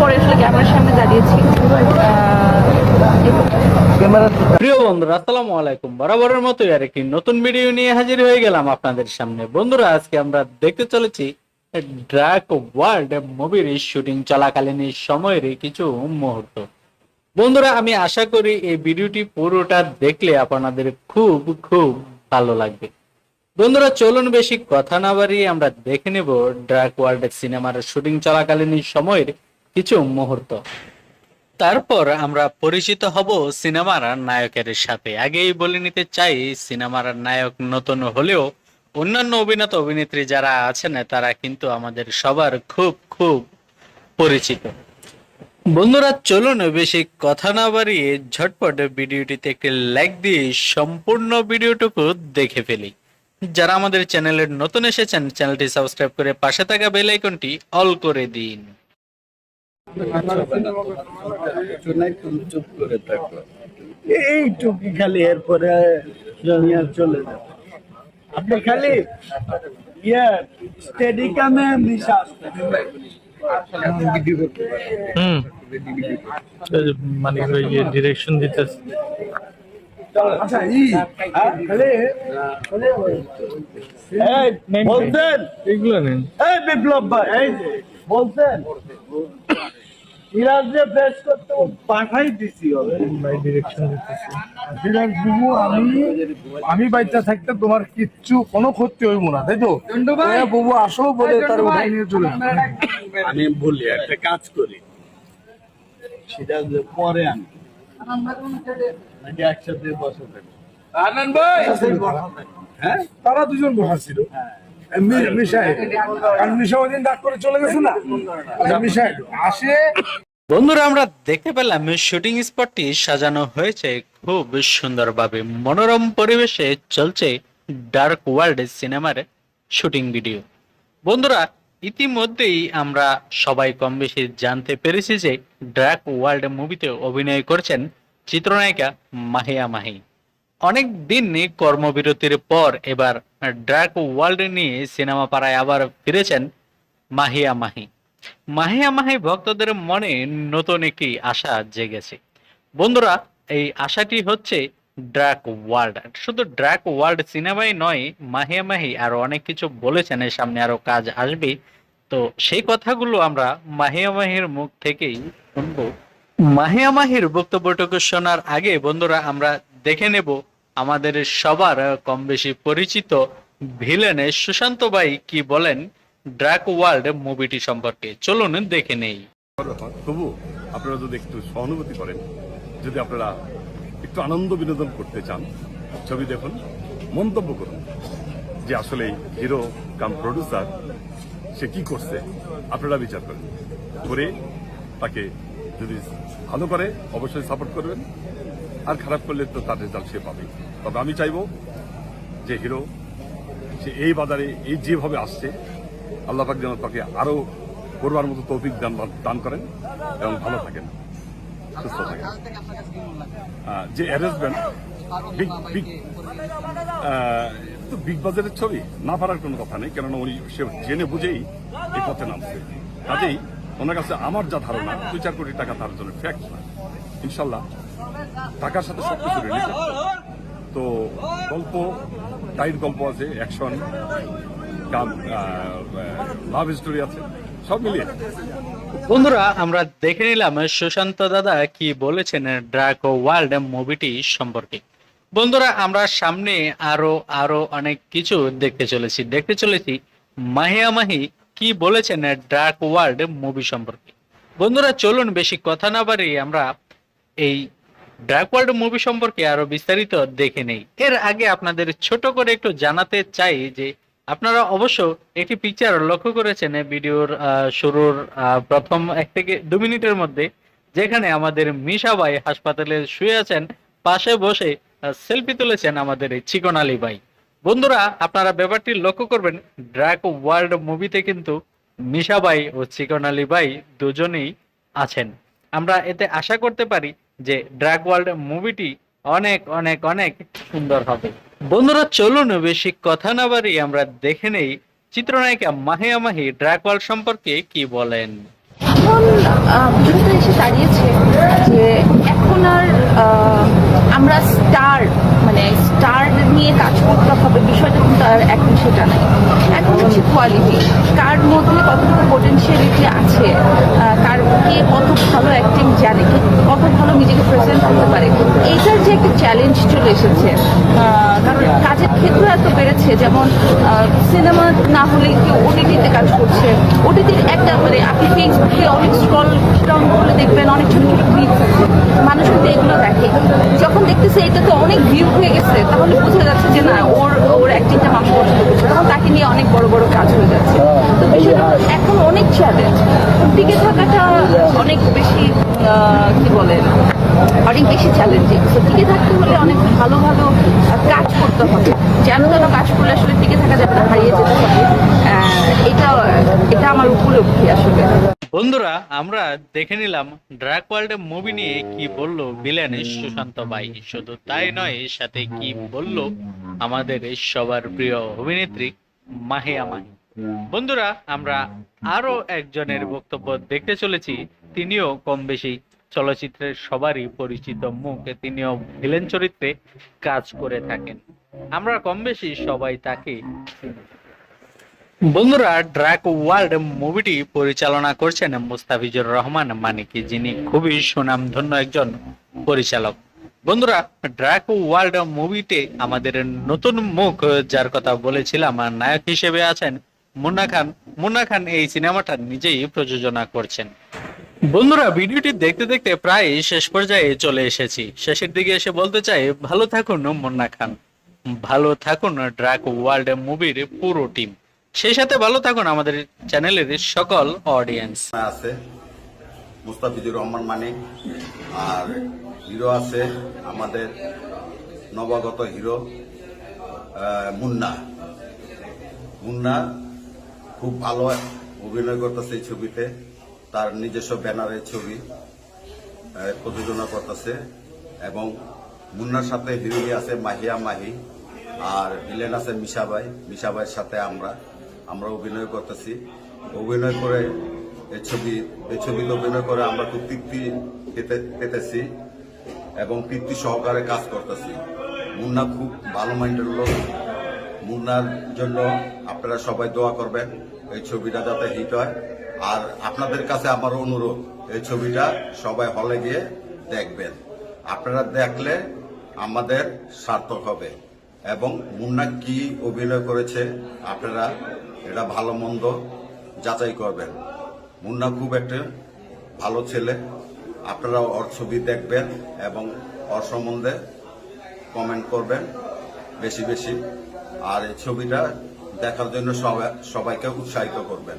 পরে আসলে ক্যামেরার সামনে দাঁড়িয়েছি। প্রিয় বন্ধুরা, আসসালামু আলাইকুম। বরাবরের আর একটি নতুন ভিডিও নিয়ে হাজির হয়ে গেলাম আপনাদের সামনে। বন্ধুরা, আজকে আমরা দেখতে চলেছি ওয়ার্ল্ড মুভির শুটিং চলাকালীন সময়ের কিছু মুহূর্ত। বন্ধুরা, আমি আশা করি এই ভিডিওটি পুরোটা দেখলে আপনাদের খুব খুব ভালো লাগবে। বন্ধুরা, চলুন বেশি কথা না বাড়িয়ে আমরা দেখে নেব ড্রাক ওয়ার্ল্ড সিনেমার শুটিং চলাকালীন সময়ের কিছু মুহূর্ত। তারপর আমরা পরিচিত হব সিনেমার নায়কের সাথে। আগেই বলে নিতে চাই, সিনেমার নায়ক নতুন হলেও অন্যান্য অভিনেতা, অভিনেত্রী যারা আছেন, তারা কিন্তু আমাদের সবার খুব খুব পরিচিত। বন্ধুরা, চলুন বেশি কথা না বাড়িয়ে ঝটপট ভিডিওটিতে একটি লাইক দিয়ে সম্পূর্ণ ভিডিওটুকু দেখে ফেলি। যারা আমাদের চ্যানেলের নতুন এসেছেন, চ্যানেলটি সাবস্ক্রাইব করে পাশে থাকা বেল আইকনটি অল করে দিন। চুপ করে থাকো এইটুকু খালি এরপরে চলে যাবে আপনি খালি ইয়ে স্টেডি কামে মিশা আসতে হুম মানে ওই ডিরেকশন দিতেছে এগুলো নেন এই বিপ্লব ভাই সিরাজ যে করতে পাঠাই দিছি হবে। ভাই ডিরেকশন দিতেছে। সিরাজ বাবু আমি থাকতে তোমার কিচ্ছু কোনো ক্ষতি হইব না তাই তো? বাবু আসো বলে তার উঠাই নিয়ে চলে আমি বলি একটা কাজ করি। পরে আনি। একসাথে বসে থাকব। হ্যাঁ? তারা দুজন বসা ছিল। মি- মিশাই কারণ মিশা ওই দিন ডাক করে চলে গেছে না? আচ্ছা, মিশাই আসে বন্ধুরা, আমরা দেখতে পেলাম শুটিং স্পটটি সাজানো হয়েছে খুব সুন্দরভাবে। মনোরম পরিবেশে চলছে ডার্ক ওয়ার্ল্ড সিনেমার শুটিং ভিডিও বন্ধুরা, ইতিমধ্যেই আমরা সবাই কম বেশি জানতে পেরেছি যে ডার্ক ওয়ার্ল্ড মুভিতে অভিনয় করছেন চিত্রনায়িকা মাহিয়া মাহি। অনেক দিন কর্মবিরতির পর এবার ডার্ক ওয়ার্ল্ড নিয়ে সিনেমা পাড়ায় আবার ফিরেছেন মাহিয়া মাহি। মাহি ভক্তদের মনে নতুন একটি আশা জেগেছে। বন্ধুরা, এই আশাটি হচ্ছে ড্রাক ওয়ার্ল্ড। শুধু ড্রাক ওয়ার্ল্ড সিনেমাই নয় মাহিয়া মাহি আরও অনেক কিছু বলেছেন, এর সামনে আরও কাজ আসবে। তো সেই কথাগুলো আমরা মাহিয়া মাহির মুখ থেকেই শুনব। মাহিয়া মাহির বক্তব্যটুকু শোনার আগে বন্ধুরা, আমরা দেখে নেব আমাদের সবার কম বেশি পরিচিত ভিলেন সুশান্ত ভাই কি বলেন। ড্রাক ওয়ার্ল্ড মুভিটি সম্পর্কে। চলুন দেখে নেই। তবু আপনারা যদি একটু সহানুভূতি করেন, যদি আপনারা একটু আনন্দ বিনোদন করতে চান, ছবি দেখুন, মন্তব্য করুন যে আসলে হিরো কাম প্রডিউসার সে কি করছে, আপনারা বিচার করেন। করে তাকে যদি ভালো করে অবশ্যই সাপোর্ট করবেন, আর খারাপ করলে তো তার রেজাল্ট সে পাবে তবে আমি চাইব যে হিরো, সে এই বাজারে এই যেভাবে আসছে আল্লাহ পাক যেন তাকে আরও করবার মতো তৌফিক দান দান করেন এবং ভালো থাকেন, সুস্থ থাকেন। যে অ্যারেঞ্জমেন্ট বিগ বাজারের ছবি না পারার কোনো কথা নেই, কেননা উনি সে জেনে বুঝেই এই পথে নামছে। কাজেই ওনার কাছে আমার যা ধারণা, দুই চার কোটি টাকা তার জন্য ফ্যাক্ট না। ইনশাল্লাহ, টাকার সাথে সব কিছু তো গল্প টাইট গল্প আছে অ্যাকশন লাভ স্টোরি আছে, সব মিলিয়ে। বন্ধুরা, আমরা দেখে নিলাম সুশান্ত দাদা কি বলেছেন ড্রাক ওয়ার্ল্ড মুভিটি সম্পর্কে। বন্ধুরা, আমরা সামনে আরও আরও অনেক কিছু দেখতে চলেছি। দেখতে চলেছি মাহিয়া মাহি কি বলেছেন ড্রাক ওয়ার্ল্ড মুভি সম্পর্কে। বন্ধুরা, চলুন বেশি কথা না বাড়িয়ে আমরা এই ড্রাক ওয়ার্ল্ড মুভি সম্পর্কে আরও বিস্তারিত দেখে নেই। এর আগে আপনাদের ছোট করে একটু জানাতে চাই যে আপনারা অবশ্য একটি পিকচার লক্ষ্য করেছেন ভিডিওর শুরুর প্রথম এক থেকে দু মিনিটের মধ্যে, যেখানে আমাদের মিশা ভাই হাসপাতালে শুয়ে আছেন, পাশে বসে সেলফি তুলেছেন আমাদের এই চিকন আলী ভাই। বন্ধুরা, আপনারা ব্যাপারটি লক্ষ্য করবেন ড্রাক ওয়ার্ল্ড মুভিতে কিন্তু মিশা ভাই ও চিকন আলী ভাই দুজনেই আছেন। আমরা এতে আশা করতে পারি যে ড্রাগ ওয়ার্ল্ড মুভিটি অনেক অনেক অনেক সুন্দর হবে। বন্ধুরা, চলুন বেশি কথা না বাড়িয়ে আমরা দেখে নেই চিত্রনায়িকা মাহিয়া মাহি ড্রাগ ওয়ার্ল্ড সম্পর্কে কি বলেন? এসে দাঁড়িয়েছে যে এখন আর আমরা স্টার মানে স্টার নিয়ে কাজ করতে হবে, বিষয়টা কিন্তু আর এখন সেটা নাই। হচ্ছে কোয়ালিটি কার মধ্যে কতটুকু পোটেন্সিয়ালিটি আছে? কার কে কত ভালো অ্যাক্টিং জানে? কত ভালো নিজেকে প্রেজেন্ট করতে পারে? এইটার যে একটা চ্যালেঞ্জ চলে এসেছে। কারণ কাজের ক্ষেত্র এত বেড়েছে, যেমন সিনেমা না হলে কেউ ওটিটিতে কাজ করছে। ওটিটির একটা মানে আপনি ফেসবুকে অনেক স্ক্রল ডাউন করলে দেখবেন অনেক ছোট ছোট ক্লিপস মানুষ কিন্তু এগুলো দেখে। যখন দেখতেছে, এটা তো অনেক ভিউ হয়ে গেছে, তাহলে বোঝা যাচ্ছে যে না, ওর ওর অ্যাক্টিংটা মানুষ পছন্দ করছে তখন তাকে নিয়ে অনেক বড় বড় কাজ হয়ে যাচ্ছে তো বিষয়টা এখন অনেক চ্যালেঞ্জ টিকে থাকাটা অনেক বেশি কি বলেন অনেক বেশি চ্যালেঞ্জিং তো টিকে থাকতে হলে অনেক ভালো ভালো কাজ করতে হবে। যেন যেন কাজ করলে আসলে টিকে থাকা যাবে না হারিয়ে যেতে হবে। এটা এটা আমার উপলব্ধি আসলে। বন্ধুরা, আমরা দেখে নিলাম ড্রাক ওয়ার্ল্ড মুভি নিয়ে কি বলল ভিলেন সুশান্ত বাই শুধু তাই নয় সাথে কি বলল আমাদের সবার প্রিয় অভিনেত্রী মাহিয়া মাহি। বন্ধুরা আমরা আরও একজনের বক্তব্য দেখতে চলেছি। তিনিও কম বেশি চলচ্চিত্রের সবারই পরিচিত মুখ তিনিও ভিলেন চরিত্রে কাজ করে থাকেন। আমরা কম বেশি সবাই তাকে বন্ধুরা ড্রাক ওয়ার্ল্ড মুভিটি পরিচালনা করছেন মুস্তাফিজুর রহমান মানিকি যিনি খুবই সুনামধন্য একজন পরিচালক। বন্ধুরা ড্রাক ওয়ার্ল্ড মুভিতে আমাদের নতুন মুখ যার কথা বলেছিলাম আর নায়ক হিসেবে আছেন মুন্না খান মুন্না খান এই সিনেমাটা নিজেই প্রযোজনা করছেন। বন্ধুরা ভিডিওটি দেখতে দেখতে প্রায় শেষ পর্যায়ে চলে এসেছি। শেষের দিকে এসে বলতে চাই ভালো থাকুন মুন্না খান। ভালো থাকুন ড্রাক ওয়ার্ল্ড মুভির পুরো টিম। সেই সাথে ভালো থাকুন আমাদের চ্যানেলের সকল অডিয়েন্স আছে মুস্তাফিজুর রহমান মানিক আর হিরো আছে আমাদের নবাগত হিরো আহ, মুন্না। মুন্না খুব ভালো অভিনয় করতেছে এই ছবিতে। তার নিজস্ব ব্যানারের ছবি প্রযোজনা করতেছে এবং মুন্নার সাথে হিরোইনি আছে মাহিয়া মাহি আর ভিলেন আছে মিশাবাই মিশাবাইয়ের সাথে আমরা আমরা অভিনয় করতেছি। অভিনয় করে এই ছবি এই ছবিতে অভিনয় করে আমরা খুব তৃপ্তি পেতে- পেতেছি এবং তৃপ্তি সহকারে কাজ করতেছি। মুন্না খুব ভালো মাইন্ডের লোক। মুন্নার জন্য আপনারা সবাই দোয়া করবেন, এই ছবিটা যাতে হিট হয়। আর আপনাদের কাছে আমার অনুরোধ, এই ছবিটা সবাই হলে গিয়ে দেখবেন। আপনারা দেখলে আমাদের সার্থক হবে। এবং মুন্না কি অভিনয় করেছে, আপনারা এটা ভালো মন্দ যাচাই করবেন। মুন্না খুব একটা ভালো ছেলে। আপনারা ওর ছবি দেখবেন এবং ওর সম্বন্ধে কমেন্ট করবেন, বেশি বেশি। আর এই ছবিটা দেখার জন্য সবাইকে উৎসাহিত করবেন।